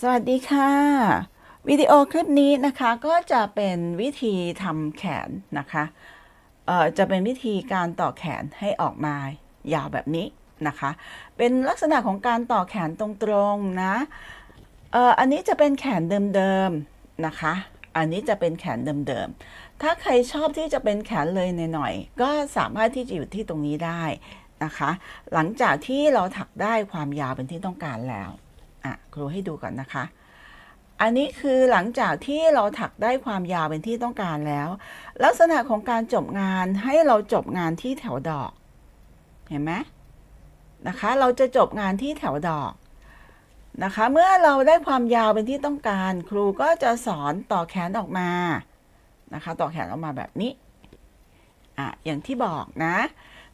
สวัสดีค่ะ วิดีโอคลิปนี้นะคะก็จะเป็นวิธีทำแขนนะคะเอ่อจะเป็นวิธีการต่อแขนให้ออกมายาวแบบนี้นะคะ เป็นลักษณะของการต่อแขนตรงๆนะเอ่ออันนี้จะเป็นแขนเดิมๆนะคะ อันนี้จะเป็นแขนเดิมๆถ้าใครชอบที่จะเป็นแขนเลยหน่อยๆก็สามารถที่จะอยู่ที่ตรงนี้ได้นะคะ หลังจากที่เราถักได้ความยาวเป็นที่ต้องการแล้ว อะครูให้ดูก่อนนะคะ อันนี้คือหลังจากที่เราถักได้ความยาวเป็นที่ต้องการแล้ว ลักษณะของการจบงานให้เราจบงานที่แถวดอก เห็นไหมนะคะ เราจะจบงานที่แถวดอกนะคะ เมื่อเราได้ความยาวเป็นที่ต้องการ ครูก็จะสอนต่อแขนออกมานะคะ ต่อแขนออกมาแบบนี้อะอย่างที่บอกนะ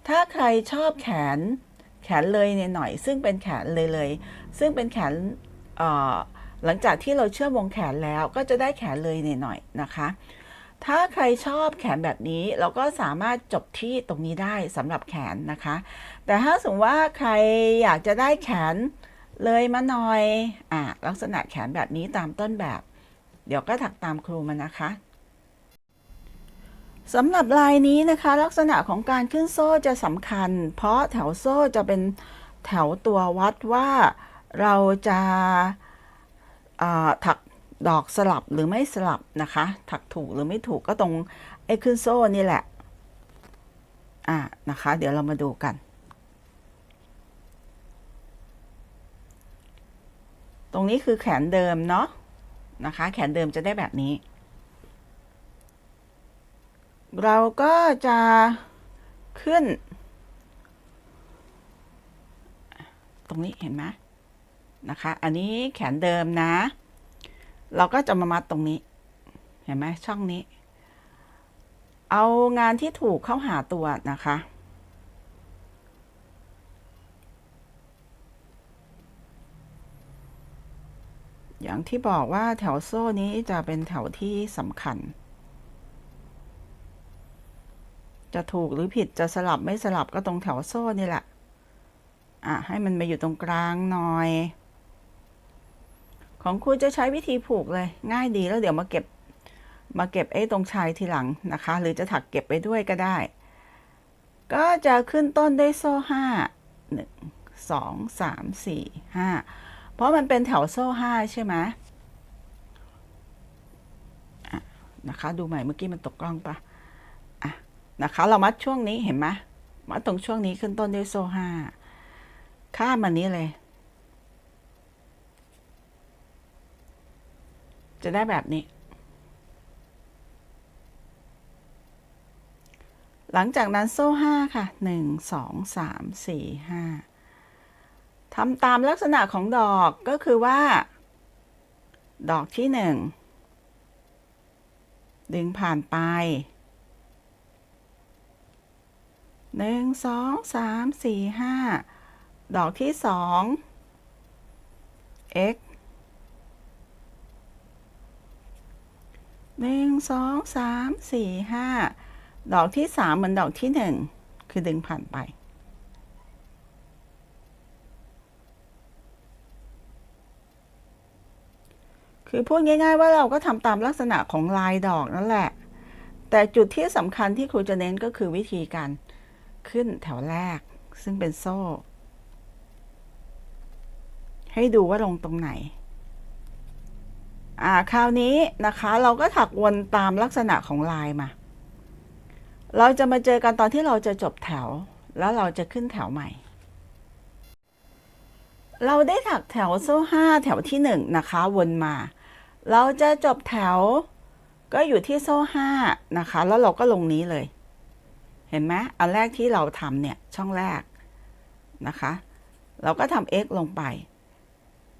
ถ้าใครชอบแขนแขนเลยเนี่ยหน่อย ซึ่งเป็นแขนเลยเลย ซึ่งเป็นแขนหลังจากที่เราเชื่อมวงแขนแล้วก็จะได้แขนเลยหน่อยๆนะคะ ถ้าใครชอบแขนแบบนี้เราก็สามารถจบที่ตรงนี้ได้สำหรับแขนนะคะ แต่ถ้าสมมติว่าใครอยากจะได้แขนเลยมาหน่อยอะลักษณะแขนแบบนี้ตามต้นแบบ เดี๋ยวก็ถักตามครูมานะคะสำหรับลายนี้นะคะ ลักษณะของการขึ้นโซ่จะสำคัญ เพราะแถวโซ่จะเป็นแถวตัววัดว่า เราจะถักดอกสลับหรือไม่สลับนะคะ ถักถูกหรือไม่ถูกก็ตรงไอ้ขึ้นโซ่นี่แหละ อ่านะคะ เดี๋ยวเรามาดูกันตรงนี้คือแขนเดิมเนาะนะคะ แขนเดิมจะได้แบบนี้ เราก็จะขึ้น ตรงนี้เห็นไหม นะคะ อันนี้แขนเดิมนะ เราก็จะมามัดตรงนี้ เห็นไหมช่องนี้ เอางานที่ถูกเข้าหาตัวนะคะ อย่างที่บอกว่าแถวโซ่นี้จะเป็นแถวที่สำคัญ จะถูกหรือผิดจะสลับไม่สลับก็ตรงแถวโซ่นี่แหละอะให้มันมาอยู่ตรงกลางหน่อย ของครูจะใช้วิธีผูกเลยง่ายดีแล้วเดี๋ยวมาเก็บมาเก็บไอ้ตรงชายทีหลังนะคะ หรือจะถักเก็บไปด้วยก็ได้ ก็จะขึ้นต้นด้วยโซ่ห้าหนึ่งสองสามสี่ห้าเพราะมันเป็นแถวโซ่ห้าใช่ไหมะนะคะ ดูใหม่เมื่อกี้มันตกกล้องปะอะนะคะ เรามัดช่วงนี้เห็นไหมมัดตรงช่วงนี้ขึ้นต้นด้วยโซ่ห้าข้ามมันนี้เลย จะได้แบบนี้ หลังจากนั้นโซ่ห้าค่ะหนึ่งสองสามสี่ห้าทำตามลักษณะของดอกก็คือว่า ดอกที่หนึ่งดึงผ่านไปหนึ่งสองสามสี่ห้าดอกที่สอง x หนึ่งสองสามสี่ห้าดอกที่สามเหมือนดอกที่หนึ่งคือดึงผ่านไป คือพูดง่าย ๆ ว่าเราก็ทำตามลักษณะของลายดอกนั่นแหละ แต่จุดที่สำคัญที่ครูจะเน้นก็คือวิธีการขึ้นแถวแรก ซึ่งเป็นโซ่ ให้ดูว่าลงตรงไหน อ่าคราวนี้นะคะเราก็ถักวนตามลักษณะของลายมา เราจะมาเจอกันตอนที่เราจะจบแถว แล้วเราจะขึ้นแถวใหม่ เราได้ถักแถวโซ่ห้าแถวที่หนึ่งนะคะวนมา เราจะจบแถวก็อยู่ที่โซ่ห้านะคะ แล้วเราก็ลงนี้เลย เห็นไหมอันแรกที่เราทำเนี่ยช่องแรกนะคะ เราก็ทำ x ลงไป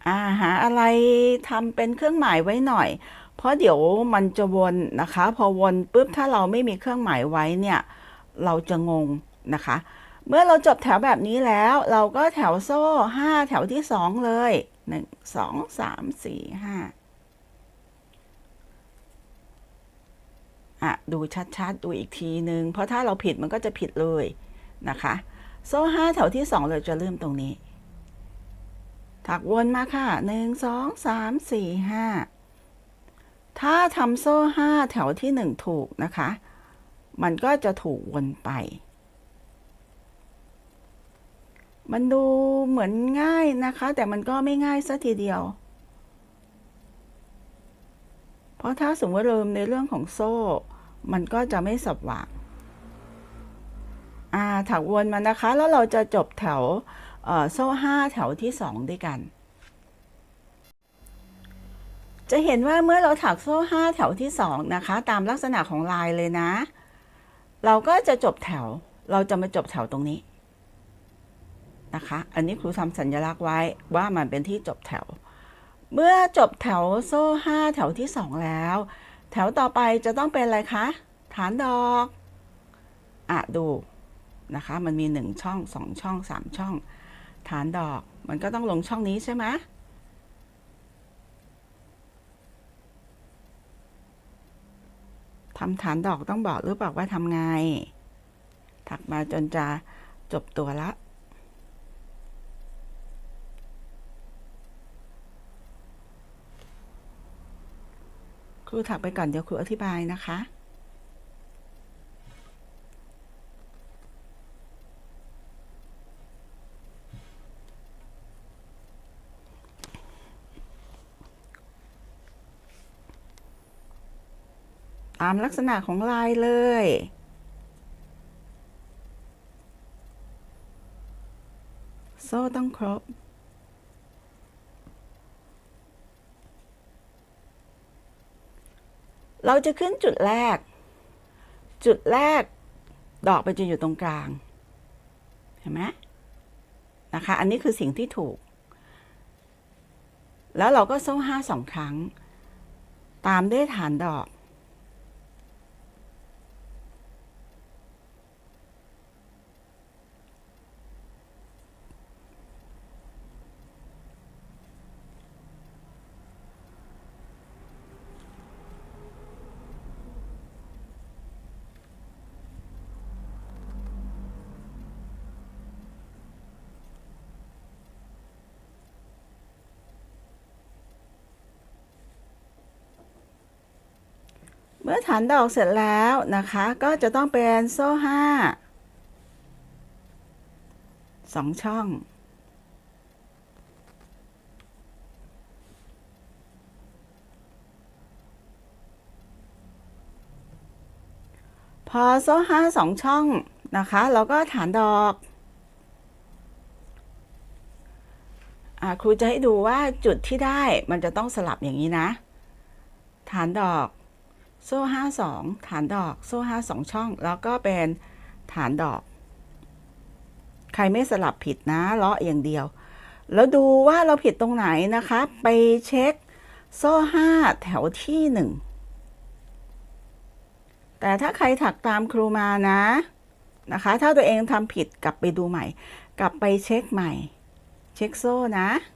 อาหาอะไรทำเป็นเครื่องหมายไว้หน่อย เพราะเดี๋ยวมันจะวนนะคะ พอวนปุ๊บถ้าเราไม่มีเครื่องหมายไว้เนี่ย เราจะงงนะคะ เมื่อเราจบแถวแบบนี้แล้ว เราก็แถวโซ่ห้าแถวที่สองเลยหนึ่งสองสามสี่ห้าอะดูชัดๆ ดูอีกทีนึง เพราะถ้าเราผิดมันก็จะผิดเลยนะคะ โซ่ห้าแถวที่สองเราจะเริ่มตรงนี้ ถักวนมาค่ะหนึ่งสองสามสี่ห้าถ้าทำโซ่ห้าแถวที่หนึ่งถูกนะคะ มันก็จะถูกวนไป มันดูเหมือนง่ายนะคะ แต่มันก็ไม่ง่ายซะทีเดียว เพราะถ้าสมมติเริ่มในเรื่องของโซ่ มันก็จะไม่สว่างอ่าถักวนมานะคะ แล้วเราจะจบแถว โซ่ห้าแถวที่สองด้วยกัน จะเห็นว่าเมื่อเราถักโซ่ห้าแถวที่สองนะคะ ตามลักษณะของลายเลยนะ เราก็จะจบแถว เราจะมาจบแถวตรงนี้นะคะ อันนี้ครูทำสัญลักษณ์ไว้ว่ามันเป็นที่จบแถว เมื่อจบแถวโซ่ห้าแถวที่สองแล้ว แถวต่อไปจะต้องเป็นอะไรคะ ฐานดอก อะดูนะคะ มันมีหนึ่งช่องสองช่องสามช่อง ฐานดอก มันก็ต้องลงช่องนี้ใช่ไหมทำฐานดอกต้องบอกหรือเปล่าว่าทำไง ถักมาจนจะจบตัวละครูถักไปก่อนเดี๋ยวครูอธิบายนะคะามลักษณะของลายเลย โซ่ต้องครบ เราจะขึ้นจุดแรก จุดแรก ดอกไปจะอยู่ตรงกลาง เห็นไหมนะคะ อันนี้คือสิ่งที่ถูก แล้วเราก็โซ่ห้าสองครั้ง ตามด้วยฐานดอก เมื่อฐานดอกเสร็จแล้วนะคะ ก็จะต้องเป็นโซ่ห้าสองช่อง พอโซ่ห้าสองช่องนะคะ เราก็ฐานดอกอครูจะให้ดูว่าจุดที่ได้มันจะต้องสลับอย่างนี้นะ ฐานดอก โซ่ห้าสองฐานดอก โซ่ห้าสองช่อง แล้วก็เป็นฐานดอก ใครไม่สลับผิดนะเลาะอย่างเดียว แล้วดูว่าเราผิดตรงไหนนะคะ ไปเช็ค โซ่ห้าแถวที่หนึ่งแต่ถ้าใครถักตามครูมานะนะคะ ถ้าตัวเองทำผิดกลับไปดูใหม่ กลับไปเช็คใหม่ เช็คโซ่นะอะ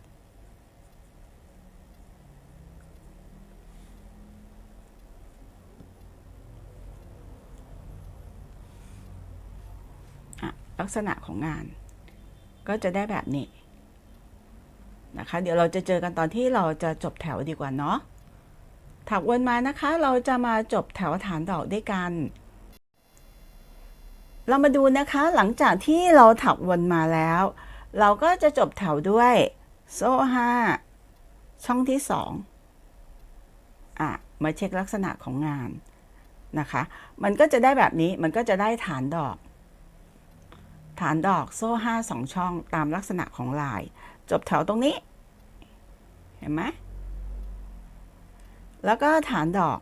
ลักษณะของงาน ก็จะได้แบบนี้นะคะ เดี๋ยวเราจะเจอกันตอนที่เราจะจบแถวดีกว่าเนาะถักวนมานะคะ เราจะมาจบแถวฐานดอกด้วยกัน เรามาดูนะคะหลังจากที่เราถักวนมาแล้ว เราก็จะจบแถวด้วยโซ่ห้าช่องที่สองอะ มาเช็คลักษณะของงานนะคะ มันก็จะได้แบบนี้ มันก็จะได้ฐานดอก ฐานดอกโซ่ห้าสองช่องตามลักษณะของลาย จบแถวตรงนี้ เห็นไหมแล้วก็ฐานดอก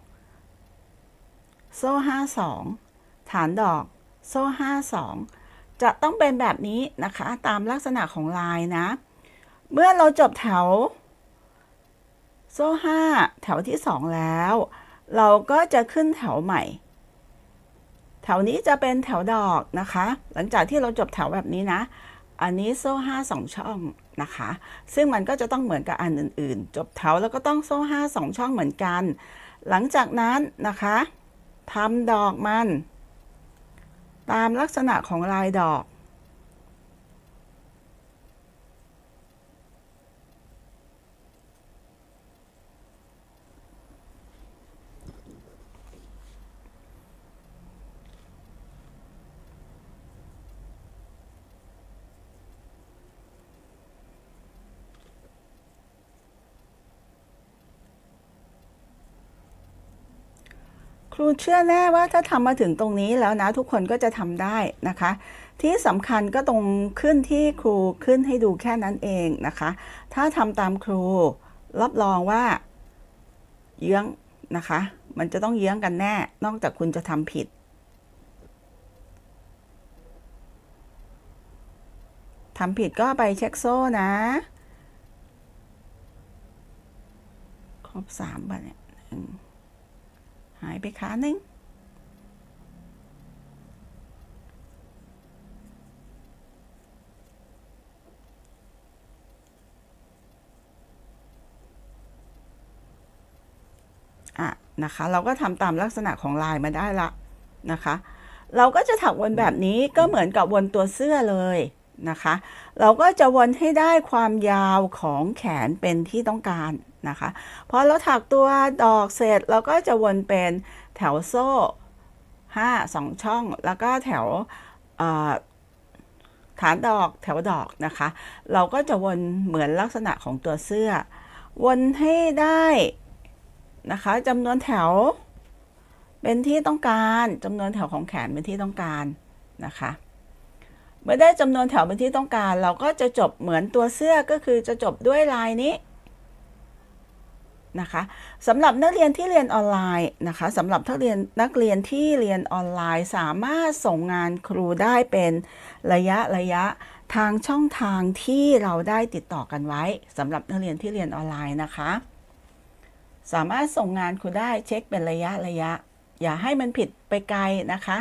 โซ่ห้าสองฐานดอก โซ่ห้าสองจะต้องเป็นแบบนี้นะคะ ตามลักษณะของลายนะ เมื่อเราจบแถว โซ่ห้าแถวที่สองแล้ว เราก็จะขึ้นแถวใหม่ แถวนี้จะเป็นแถวดอกนะคะ หลังจากที่เราจบแถวแบบนี้นะ อันนี้โซ่ห้าสองช่องนะคะ ซึ่งมันก็จะต้องเหมือนกับอันอื่น ๆ จบแถวแล้วก็ต้องโซ่ห้าสองช่องเหมือนกัน หลังจากนั้นนะคะทำดอกมัน ตามลักษณะของลายดอก ครูเชื่อแน่ว่าถ้าทำมาถึงตรงนี้แล้วนะ ทุกคนก็จะทำได้นะคะ ที่สำคัญก็ตรงขึ้นที่ครูขึ้นให้ดูแค่นั้นเองนะคะ ถ้าทำตามครูรับรองว่า เยื้องนะคะ มันจะต้องเยื้องกันแน่ นอกจากคุณจะทำผิดทำผิดก็ไปเช็คโซ่นะ ครบสามป่ะเนี่ย หายไปขาหนึ่งอะนะคะ เราก็ทำตามลักษณะของลายมาได้ละนะคะ เราก็จะถักวนแบบนี้ก็เหมือนกับวนตัวเสื้อเลย นะคะ เราก็จะวนให้ได้ความยาวของแขนเป็นที่ต้องการนะคะพอเราถักตัวดอกเสร็จเราก็จะวนเป็นแถวโซ่ห้าสองช่อง แล้วก็แถวฐานดอกแถวดอกนะคะ เราก็จะวนเหมือนลักษณะของตัวเสื้อ วนให้ได้นะคะจำนวนแถวเป็นที่ต้องการจำนวนแถวของแขนเป็นที่ต้องการนะคะ เมื่อได้จำนวนแถวเป็นที่ต้องการ เราก็จะจบเหมือนตัวเสื้อก็คือจะจบด้วยลายนี้นะคะสำหรับนักเรียนที่เรียนออนไลน์นะคะสำหรับนักเรียนนักเรียนที่เรียนออนไลน์ สามารถส่งงานครูได้เป็นระยะระยะทางช่องทางที่เราได้ติดต่อกันไว้สำหรับนักเรียนที่เรียนออนไลน์นะคะ สามารถส่งงานครูได้เช็คเป็นระยะระยะ อย่าให้มันผิดไปไกลนะคะ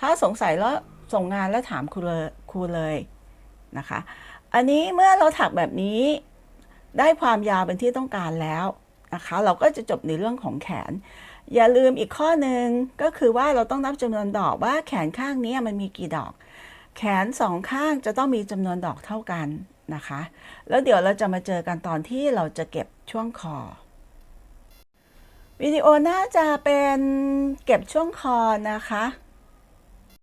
ถ้าสงสัยแล้ว ส่งงานแล้วถามครูเลยครูเลยนะคะ อันนี้เมื่อเราถักแบบนี้ได้ความยาวเป็นที่ต้องการแล้วนะคะ เราก็จะจบในเรื่องของแขน อย่าลืมอีกข้อหนึ่งก็คือว่าเราต้องนับจำนวนดอกว่าแขนข้างนี้มันมีกี่ดอก แขนสองข้างจะต้องมีจำนวนดอกเท่ากันนะคะ แล้วเดี๋ยวเราจะมาเจอกันตอนที่เราจะเก็บช่วงคอวิดีโอน่าจะเป็นเก็บช่วงคอนะคะ